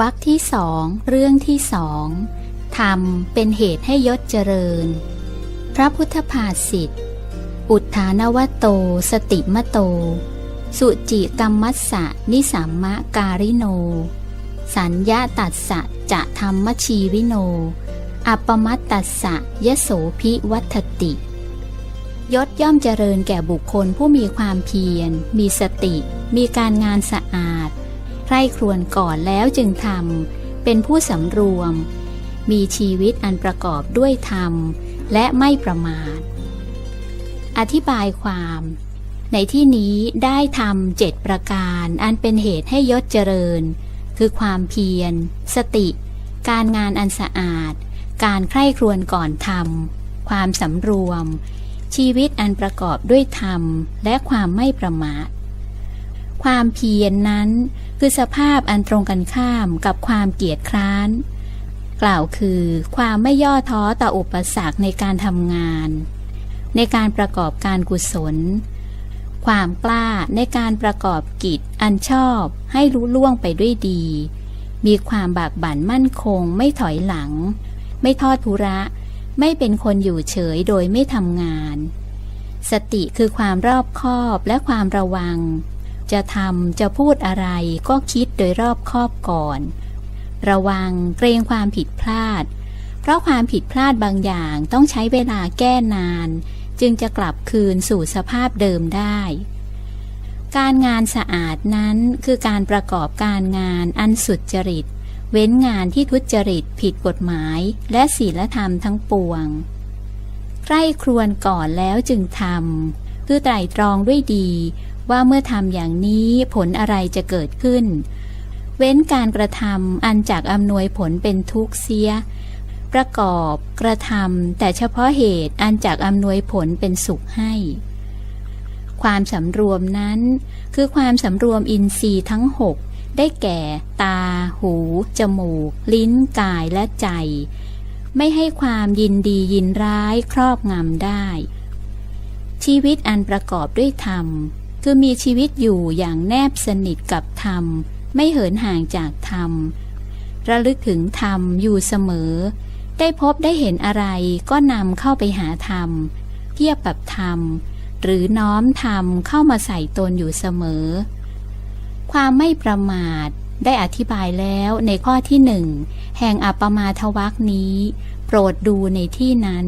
วรรคที่สองเรื่องที่สองธรรมเป็นเหตุให้ยศเจริญ พระพุทธภาษิตอุทานวโต สติมโต สุจิกรรมัสสะนิสัมมะการิโน สัญญาตัสสะจะธรรมชีวิโน อัปมัตตัสสะยโสภิวัตติ ยศย่อมเจริญแก่บุคคลผู้มีความเพียร มีสติ มีการงานสะอาด ใคร่ครวญก่อนแล้วจึงทำเป็นผู้สำรวม มีชีวิตอันประกอบด้วยธรรม และไม่ประมาท อธิบายความ ในที่นี้ได้ทำเจ็ดประการอันเป็นเหตุให้ยศเจริญ คือความเพียร สติ การงานอันสะอาด การใคร่ครวญก่อนทำความสำรวม ชีวิตอันประกอบด้วยธรรม และความไม่ประมาท ความเพียรนนั้น คือสภาพอันตรงกันข้ามกับความเกียจคร้าน กล่าวคือความไม่ย่อท้อต่ออุปสรรคในการทำงาน ในการประกอบการกุศล ความกล้าในการประกอบกิจอันชอบให้รู้ล่วงไปด้วยดี มีความบากบั่นมั่นคงไม่ถอยหลัง ไม่ทอดทุระไม่เป็นคนอยู่เฉยโดยไม่ทำงาน สติคือความรอบคอบและความระวัง จะทำจะพูดอะไรก็คิดโดยรอบคอบก่อน ระวังเกรงความผิดพลาด เพราะความผิดพลาดบางอย่างต้องใช้เวลาแก้นาน จึงจะกลับคืนสู่สภาพเดิมได้ การงานสะอาดนั้นคือการประกอบการงานอันสุดจริต เว้นงานที่ทุจริตผิดกฎหมาย และศีลธรรมทั้งปวงใคร่ครวญก่อนแล้วจึงทำคือไตร่ตรองด้วยดี ว่าเมื่อทำอย่างนี้ผลอะไรจะเกิดขึ้น เว้นการกระทำอันจากอำนวยผลเป็นทุกข์เสีย ประกอบกระทำแต่เฉพาะเหตุอันจากอำนวยผลเป็นสุขให้ ความสำรวมนั้น คือความสำรวมอินทรีย์ทั้งหกได้แก่ ตา หู จมูก ลิ้น กายและใจ ไม่ให้ความยินดียินร้ายครอบงำได้ ชีวิตอันประกอบด้วยธรรม คือมีชีวิตอยู่อย่างแนบสนิทกับธรรม ไม่เหินห่างจากธรรม ระลึกถึงธรรมอยู่เสมอ ได้พบได้เห็นอะไรก็นำเข้าไปหาธรรม เทียบกับธรรม หรือน้อมธรรมเข้ามาใส่ตนอยู่เสมอ ความไม่ประมาทได้อธิบายแล้วในข้อที่หนึ่งแห่งอัปปมาทวักนี้ โปรดดูในที่นั้น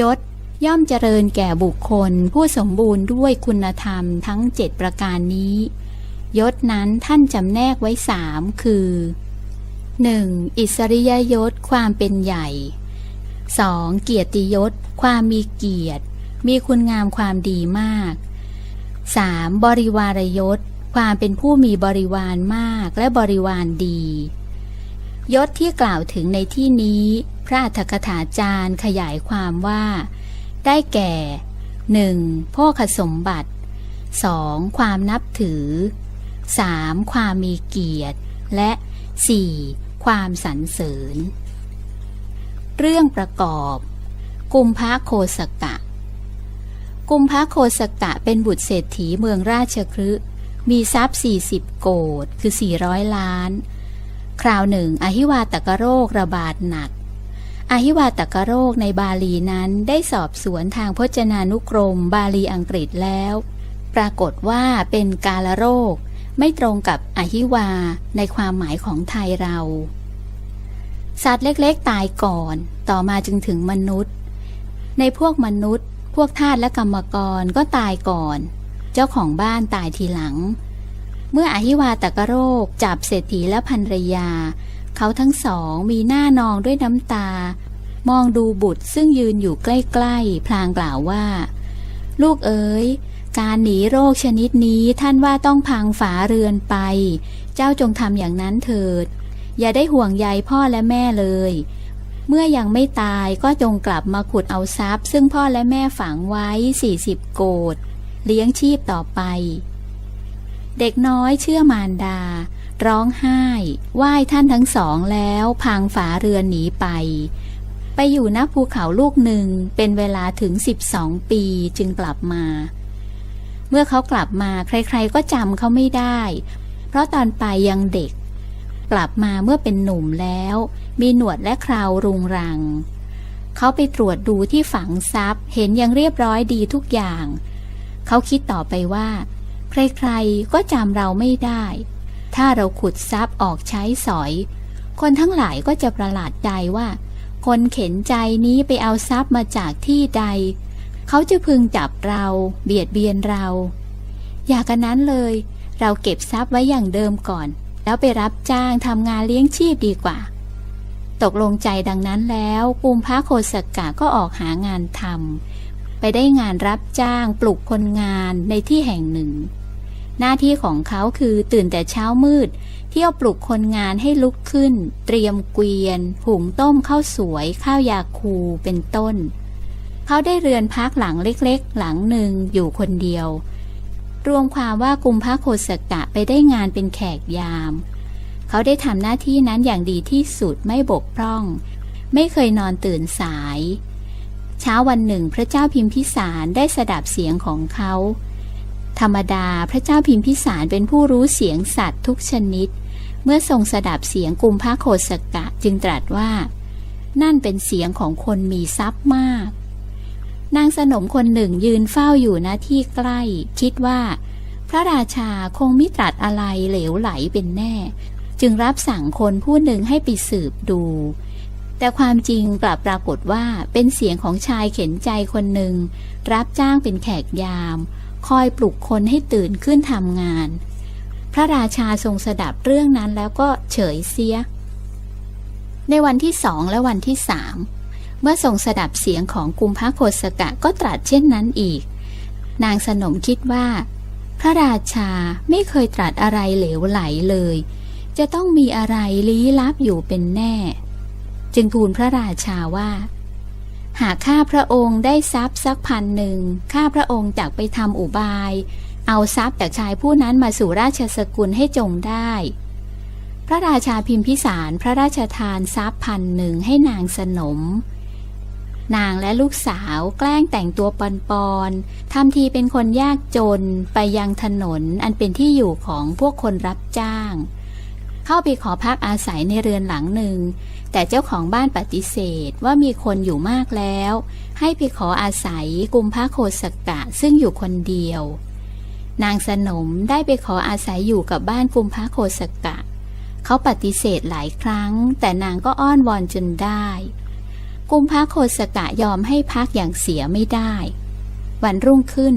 ยศ ย่อมเจริญแก่บุคคล ผู้สมบูรณ์ด้วยคุณธรรมทั้งเจ็ดประการนี้ ยศนั้นท่านจำแนกไว้สามคือ 1. อิสริยยศความเป็นใหญ่ 2. เกียรติยศ ความมีเกียรติ มีคุณงามความดีมาก 3. บริวารยศ ความเป็นผู้มีบริวารมากและบริวารดี ยศที่กล่าวถึงในที่นี้ พระอัฏฐกถาจารย์ขยายความว่า ได้แก่ 1. โภคสมบัติ 2. ความนับถือ 3. ความมีเกียรติ และ 4. ความสรรเสริญ เรื่องประกอบ กุมภะโคสกะ กุมภะโคสกะเป็นบุตรเศรษฐีเมืองราชคฤห์มีทรัพย์ 40 โกดคือ 400 ล้าน คราวหนึ่ง อหิวาตกโรคระบาดหนัก อหิวาตกโรคในบาลีนั้นได้สอบสวนทางพจนานุกรมบาลีอังกฤษแล้ว ปรากฏว่าเป็นกาลโรค ไม่ตรงกับอหิวาในความหมายของไทยเรา สัตว์เล็กๆตายก่อน ต่อมาจึงถึงมนุษย์ ในพวกมนุษย์ พวกทาสและกรรมกรก็ตายก่อน เจ้าของบ้านตายทีหลัง เมื่ออหิวาตกโรคจับเศรษฐีและภรรยา เขาทั้งสองมีหน้านองด้วยน้ำตา มองดูบุตรซึ่งยืนอยู่ใกล้ๆ พลางกล่าวว่า ลูกเอ๋ย การหนีโรคชนิดนี้ท่านว่าต้องพังฝาเรือนไป เจ้าจงทำอย่างนั้นเถิด อย่าได้ห่วงใยพ่อและแม่เลย เมื่อยังไม่ตายก็จงกลับมาขุดเอาทรัพย์ ซึ่งพ่อและแม่ฝังไว้สี่สิบโกดเลี้ยงชีพต่อไป เด็กน้อยเชื่อมารดา ร้องไห้ไหว้ท่านทั้งสองแล้วพังฝาเรือนหนีไปไป ไปอยู่ณภูเขาลูกหนึ่งเป็นเวลาถึง 12 ปีจึงกลับมา เมื่อเขากลับมาใครๆก็จำเขาไม่ได้ เพราะตอนไปยังเด็ก กลับมาเมื่อเป็นหนุ่มแล้ว มีหนวดและคราวรุงรัง เขาไปตรวจดูที่ฝังทรัพย์ เห็นยังเรียบร้อยดีทุกอย่าง เขาคิดต่อไปว่า ใครๆก็จำเราไม่ได้ ถ้าเราขุดทรัพย์ออกใช้สอย คนทั้งหลายก็จะประหลาดใจว่า คนเข็นใจนี้ไปเอาทรัพย์มาจากที่ใด เขาจะพึงจับเราเบียดเบียนเรา อย่ากันนั้นเลย เราเก็บทรัพย์ไว้อย่างเดิมก่อน แล้วไปรับจ้างทำงานเลี้ยงชีพดีกว่า ตกลงใจดังนั้นแล้วกุมพระโคสกกะก็ออกหางานทำไปได้งานรับจ้างปลุกคนงานในที่แห่งหนึ่ง หน้าที่ของเขาคือตื่นแต่เช้ามืด เที่ยวปลุกคนงานให้ลุกขึ้น เตรียมเกวียน หุงต้มข้าวสวย ข้าวยาคูเป็นต้น เขาได้เรือนพักหลังเล็กๆ หลังหนึ่งอยู่คนเดียว รวมความว่ากุมพระโคสกะไปได้งานเป็นแขกยาม เขาได้ทำหน้าที่นั้นอย่างดีที่สุดไม่บกพร่อง ไม่เคยนอนตื่นสาย เช้าวันหนึ่งพระเจ้าพิมพิสารได้สดับเสียงของเขา ธรรมดาพระเจ้าพิมพิสารเป็นผู้รู้เสียงสัตว์ทุกชนิด เมื่อทรงสดับเสียงกุมพระโคสกะจึงตรัสว่า นั่นเป็นเสียงของคนมีทรัพย์มาก นางสนมคนหนึ่งยืนเฝ้าอยู่ณที่ใกล้ คิดว่า พระราชาคงมิตรัสอะไรเหลวไหลเป็นแน่ จึงรับสั่งคนผู้หนึ่งให้ไปสืบดู แต่ความจริงกลับปรากฏว่าเป็นเสียงของชายเข็นใจคนหนึ่ง รับจ้างเป็นแขกยาม คอยปลุกคนให้ตื่นขึ้นทำงาน พระราชาทรงสดับเรื่องนั้นแล้วก็เฉยเสีย ในวันที่สองและวันที่สามเมื่อทรงสดับเสียงของกุมพระโคสกะก็ตรัสเช่นนั้นอีก นางสนมคิดว่า พระราชาไม่เคยตรัสอะไรเหลวไหลเลย จะต้องมีอะไรลี้ลับอยู่เป็นแน่ จึงทูลพระราชาว่า หากข้าพระองค์ได้ทรัพย์สักพันหนึ่งข้าพระองค์จากไปทำอุบาย เอาทรัพย์จากชายผู้นั้นมาสู่ราชสกุลให้จงได้ พระราชาพิมพิสารพระราชทานทรัพย์พันหนึ่งให้นางสนม นางและลูกสาวแกล้งแต่งตัวปอนปอนทำทีเป็นคนยากจนไปยังถนนอันเป็นที่อยู่ของพวกคนรับจ้าง เข้าไปขอพักอาศัยในเรือนหลังหนึ่ง แต่เจ้าของบ้านปฏิเสธว่ามีคนอยู่มากแล้ว ให้ไปขออาศัยกุมพระโคสกะซึ่งอยู่คนเดียว นางสนมได้ไปขออาศัยอยู่กับบ้านกุมพระโคสกะ เขาปฏิเสธหลายครั้ง แต่นางก็อ้อนวอนจนได้ กุมพระโคสกะยอมให้พักอย่างเสียไม่ได้ วันรุ่งขึ้น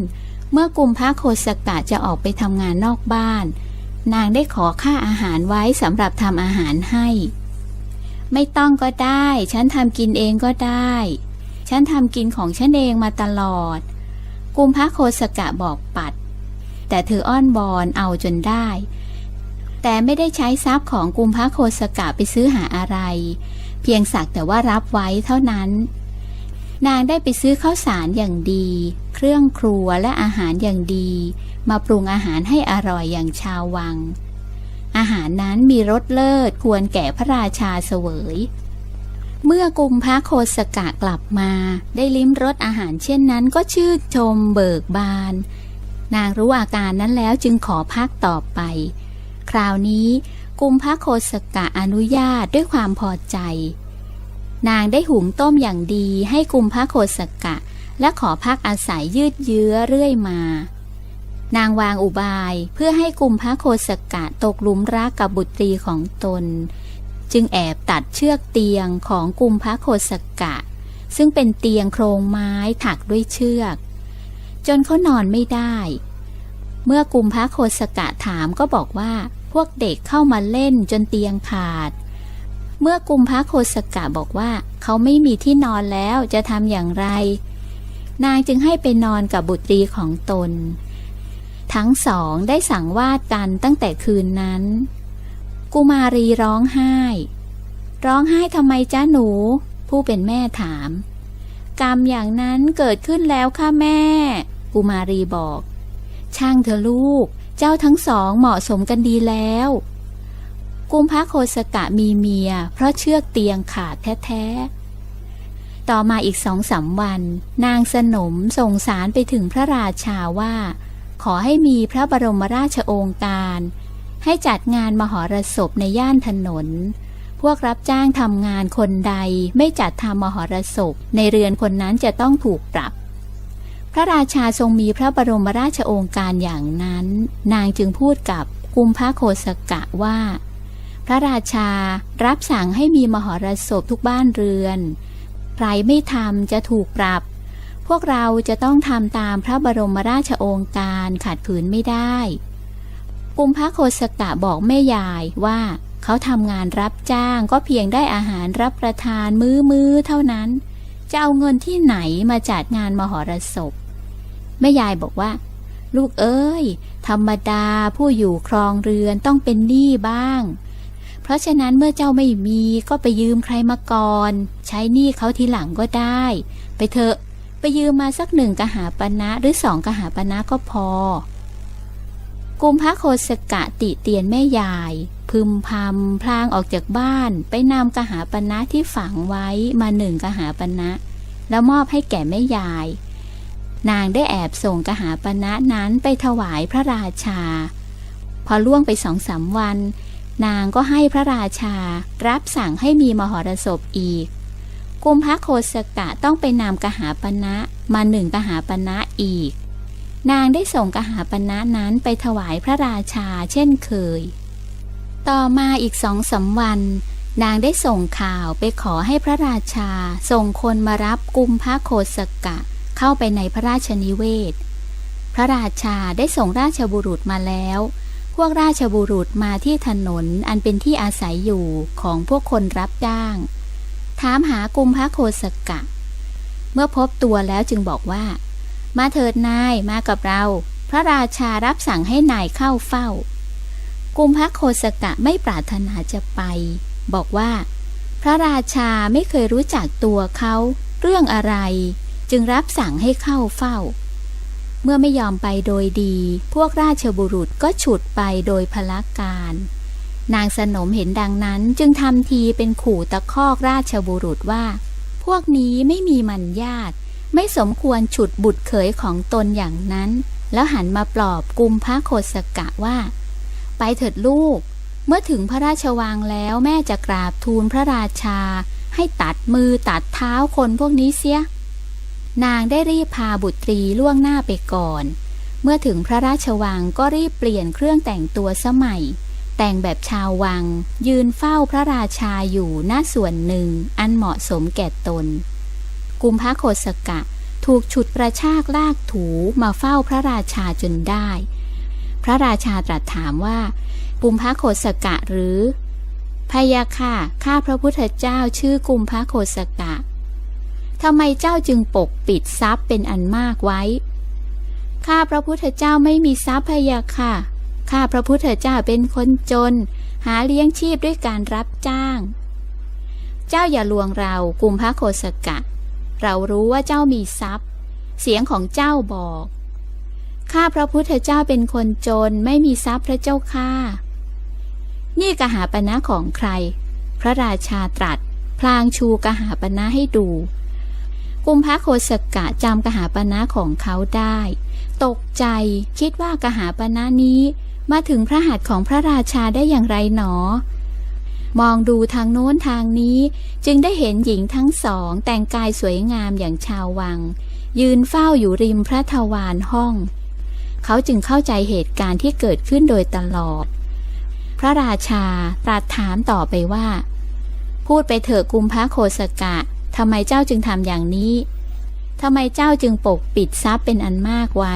เมื่อกุมพระโคสกะจะออกไปทำงานนอกบ้าน นางได้ขอค่าอาหารไว้สำหรับทำอาหารให้ ไม่ต้องก็ได้ ฉันทำกินเองก็ได้ ฉันทำกินของฉันเองมาตลอด กุมพระโคสกะบอกปัด แต่เธออ้อนบอนเอาจนได้ แต่ไม่ได้ใช้ทรัพย์ของกุมพระโคสกะไปซื้อหาอะไร เพียงสักแต่ว่ารับไว้เท่านั้น นางได้ไปซื้อข้าวสารอย่างดี เครื่องครัวและอาหารอย่างดี มาปรุงอาหารให้อร่อยอย่างชาววัง อาหารนั้นมีรสเลิศควรแก่พระราชาเสวย เมื่อกุมพระโคสกะกลับมา ได้ลิ้มรสอาหารเช่นนั้นก็ชื่นชมเบิกบาน นางรู้อาการนั้นแล้วจึงขอพักต่อไป คราวนี้กุมพระโคสกะอนุญาตด้วยความพอใจ นางได้หุงต้มอย่างดีให้กุมพระโคสกะและขอพักอาศัยยืดเยื้อเรื่อยมา นางวางอุบายเพื่อให้กุมพระโคสกะตกหลุมรักกับบุตรีของตน จึงแอบตัดเชือกเตียงของกุมพระโคสกะ ซึ่งเป็นเตียงโครงไม้ถักด้วยเชือก จนเขานอนไม่ได้ เมื่อกุมพระโคสกะถามก็บอกว่าพวกเด็กเข้ามาเล่นจนเตียงขาด เมื่อกุมพระโคสกะบอกว่า เขาไม่มีที่นอนแล้วจะทำอย่างไร นางจึงให้ไปนอนกับบุตรีของตน ทั้งสองได้สั่งวาดกันตั้งแต่คืนนั้น กุมารีร้องไห้ ร้องไห้ทำไมจ้าหนู ผู้เป็นแม่ถาม กรรมอย่างนั้นเกิดขึ้นแล้วค่ะแม่ กุมารีบอก ช่างเถอลูก เจ้าทั้งสองเหมาะสมกันดีแล้ว กุมพระโคสกะมีเมีย เพราะเชือกเตียงขาดแท้ๆต่อมาอีกสองสามวัน นางสนมส่งสารไปถึงพระราชาว่า ขอให้มีพระบรมราชโองการ ให้จัดงานมหรสพในย่านถนน พวกรับจ้างทำงานคนใดไม่จัดทำมหรสพในเรือนคนนั้นจะต้องถูกปรับ พระราชาทรงมีพระบรมราชโองการอย่างนั้น นางจึงพูดกับกุมพระโคสกะว่า พระราชารับสั่งให้มีมหรสพทุกบ้านเรือน ใครไม่ทำจะถูกปรับ พวกเราจะต้องทำตามพระบรมราชโองการขัดขืนไม่ได้ กุมพระโคสกะบอกแม่ยายว่าเขาทำงานรับจ้างก็เพียงได้อาหารรับประทานมื้อมื้อเท่านั้น จะเอาเงินที่ไหนมาจัดงานมหรสพแม่ยายบอกว่า ลูกเอ้ย ธรรมดาผู้อยู่ครองเรือนต้องเป็นหนี้บ้าง เพราะฉะนั้นเมื่อเจ้าไม่มีก็ไปยืมใครมาก่อน ใช้หนี้เขาทีหลังก็ได้ ไปเถอะ ไปยืมมาสักหนึ่งกหาปณะหรือสองกหาปณะก็พอ กุมพระโคสกะติเตียนแม่ยาย พึมพำพลางออกจากบ้าน ไปนำกหาปณะที่ฝังไว้มาหนึ่งกหาปณะแล้วมอบให้แก่แม่ยาย นางได้แอบส่งกหาปณะนั้นไปถวายพระราชา พอล่วงไปสองสามวัน นางก็ให้พระราชา รับสั่งให้มีมหรสพอีก กุมพระโคสกะต้องไปนำกหาปณะมาหนึ่งกหาปณะอีก นางได้ส่งกหาปณะนั้นไปถวายพระราชาเช่นเคย ต่อมาอีกสองสามวัน นางได้ส่งข่าวไปขอให้พระราชา ส่งคนมารับกุมพระโคสกะเข้าไปในพระราชนิเวศ พระราชาได้ส่งราชบุรุษมาแล้วพวกราชบุรุษมาที่ถนนอันเป็นที่อาศัยอยู่ของพวกคนรับจ้าง ถามหากุมพระโคสกะ เมื่อพบตัวแล้วจึงบอกว่า มาเถิดนายมากับเรา พระราชารับสั่งให้นายเข้าเฝ้า กุมพระโคสกะไม่ปรารถนาจะไป บอกว่า พระราชาไม่เคยรู้จักตัวเขาเรื่องอะไร จึงรับสั่งให้เข้าเฝ้า เมื่อไม่ยอมไปโดยดี พวกราชบุรุษก็ฉุดไปโดยพละการ นางสนมเห็นดังนั้นจึงทำทีเป็นขู่ตะคอกราชบุรุษว่า พวกนี้ไม่มีมันญาติ ไม่สมควรฉุดบุตรเขยของตนอย่างนั้น แล้วหันมาปลอบกุมพระโคสกะว่า ไปเถิดลูก เมื่อถึงพระราชวังแล้วแม่จะกราบทูลพระราชา ให้ตัดมือตัดเท้าคนพวกนี้เสีย นางได้รีบพาบุตรีล่วงหน้าไปก่อน เมื่อถึงพระราชวังก็รีบเปลี่ยนเครื่องแต่งตัวสมัย แต่งแบบชาววัง ยืนเฝ้าพระราชาอยู่หน้าส่วนหนึ่งอันเหมาะสมแก่ตน กุมพระโคสกะถูกฉุดประชากลากถูมาเฝ้าพระราชาจนได้ พระราชาตรัสถามว่า กุมพระโคสกะหรือพยาค่ะ ข้าพระพุทธเจ้าชื่อกุมพระโคสกะทำไมเจ้าจึงปกปิดทรัพย์เป็นอันมากไว้ ข้าพระพุทธเจ้าไม่มีทรัพย์พยาค่ะ ข้าพระพุทธเจ้าเป็นคนจน หาเลี้ยงชีพด้วยการรับจ้าง เจ้าอย่าลวงเรากุมพระโคสกะ เรารู้ว่าเจ้ามีทรัพย์ เสียงของเจ้าบอก ข้าพระพุทธเจ้าเป็นคนจนไม่มีทรัพย์พระเจ้าข้านี่กหาปณะของใคร พระราชาตรัส พลางชูกหาปณะให้ดู กุมพระโคสกะจำกหาปณะของเขาได้ ตกใจคิดว่ากหาปณะนี้ มาถึงพระหัตถ์ของพระราชาได้อย่างไรหนอ มองดูทางโน้นทางนี้จึงได้เห็นหญิงทั้งสองแต่งกายสวยงามอย่างชาววัง ยืนเฝ้าอยู่ริมพระทวารห้อง เขาจึงเข้าใจเหตุการณ์ที่เกิดขึ้นโดยตลอด พระราชาตรัสถามต่อไปว่า พูดไปเถอะกุมพระโคสกะทำไมเจ้าจึงทำอย่างนี้ทำไมเจ้าจึงปกปิดทรัพย์เป็นอันมากไว้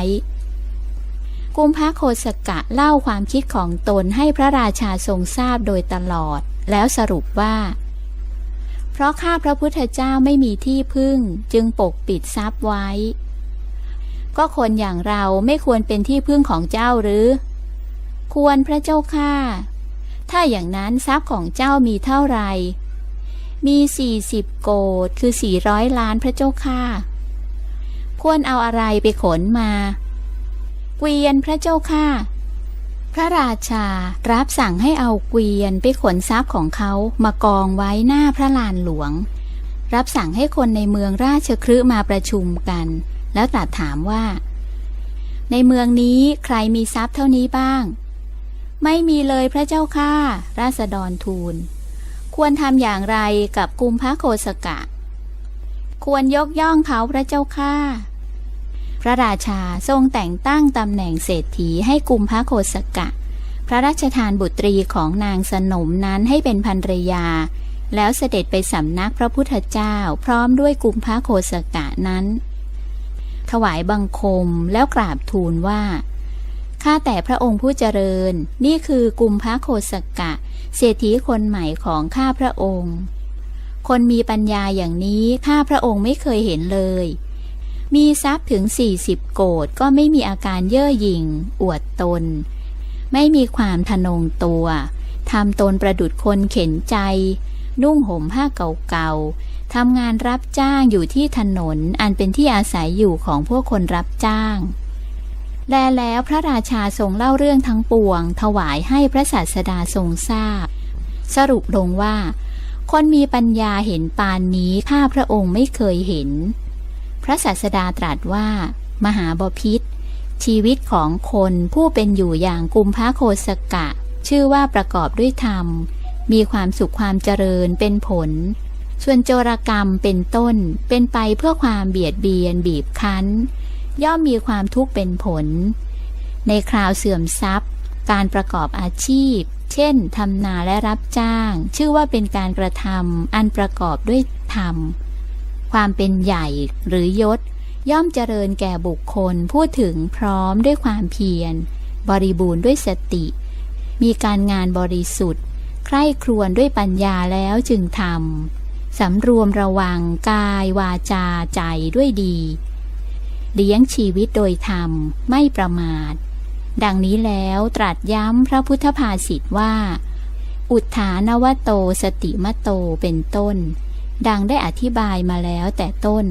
กุมพระโคสกะเล่าความคิดของตนให้พระราชาทรงทราบโดยตลอด แล้วสรุปว่า เพราะข้าพระพุทธเจ้าไม่มีที่พึ่งจึงปกปิดทรัพย์ไว้ ก็คนอย่างเราไม่ควรเป็นที่พึ่งของเจ้าหรือ ควรพระเจ้าข้าถ้าอย่างนั้นทรัพย์ของเจ้ามีเท่าไหร่มีสี่สิบโกดคือสี่ร้อยล้านพระเจ้าข้าควรเอาอะไรไปขนมา เกวียนพระเจ้าข้าพระราชารับสั่งให้เอาเกวียนไปขนทรัพย์ของเขามากองไว้หน้าพระลานหลวง รับสั่งให้คนในเมืองราชคฤห์มาประชุมกัน แล้วตรัสถามว่า ในเมืองนี้ใครมีทรัพย์เท่านี้บ้าง ไม่มีเลยพระเจ้าข้าราษฎรทูล ควรทำอย่างไรกับกุมพระโคสกะ ควรยกย่องเขาพระเจ้าข้า พระราชาทรงแต่งตั้งตำแหน่งเศรษฐีให้กุมพระโคสกะ พระราชทานบุตรีของนางสนมนั้นให้เป็นภรรยา แล้วเสด็จไปสำนักพระพุทธเจ้าพร้อมด้วยกุมพระโคสกะนั้น ถวายบังคมแล้วกราบทูลว่า ข้าแต่พระองค์ผู้เจริญ นี่คือกุมพระโคสกะ เศรษฐีคนใหม่ของข้าพระองค์ คนมีปัญญาอย่างนี้ข้าพระองค์ไม่เคยเห็นเลย มีทรัพย์ถึงสี่สิบโกดก็ไม่มีอาการเย่อหยิ่ง อวดตน ไม่มีความทะนงตัวทำตนประดุดคนเข็นใจ นุ่งห่มผ้าเก่าๆทำงานรับจ้างอยู่ที่ถนนอันเป็นที่อาศัยอยู่ของพวกคนรับจ้างแลแล้วพระราชาทรงเล่าเรื่องทั้งปวง ถวายให้พระศาสดาทรงทราบ สรุปลงว่า คนมีปัญญาเห็นปานนี้ข้าพระองค์ไม่เคยเห็น ระศาสดาตรัสว่า มหาบพิษ ชีวิตของคนผู้เป็นอยู่อย่างกุมภาโคสกะ ชื่อว่าประกอบด้วยธรรม มีความสุขความเจริญเป็นผล ส่วนโจรกรรมเป็นต้น เป็นไปเพื่อความเบียดเบียนบีบคั้น ย่อมมีความทุกข์เป็นผล ในคราวเสื่อมทรัพย์ การประกอบอาชีพ เช่นทำนาและรับจ้าง ชื่อว่าเป็นการกระทำอันประกอบด้วยธรรม ความเป็นใหญ่หรือยศ ย่อมเจริญแก่บุคคลพูดถึงพร้อมด้วยความเพียร บริบูรณ์ด้วยสติ มีการงานบริสุทธิ์ ใคร่ครวญด้วยปัญญาแล้วจึงทำสำรวมระวังกายวาจาใจด้วยดีเลี้ยงชีวิตโดยธรรมไม่ประมาท ดังนี้แล้วตรัสย้ำพระพุทธภาษิตว่า อุทานวโตสติมโตเป็นต้น ดังได้อธิบายมาแล้วแต่ต้น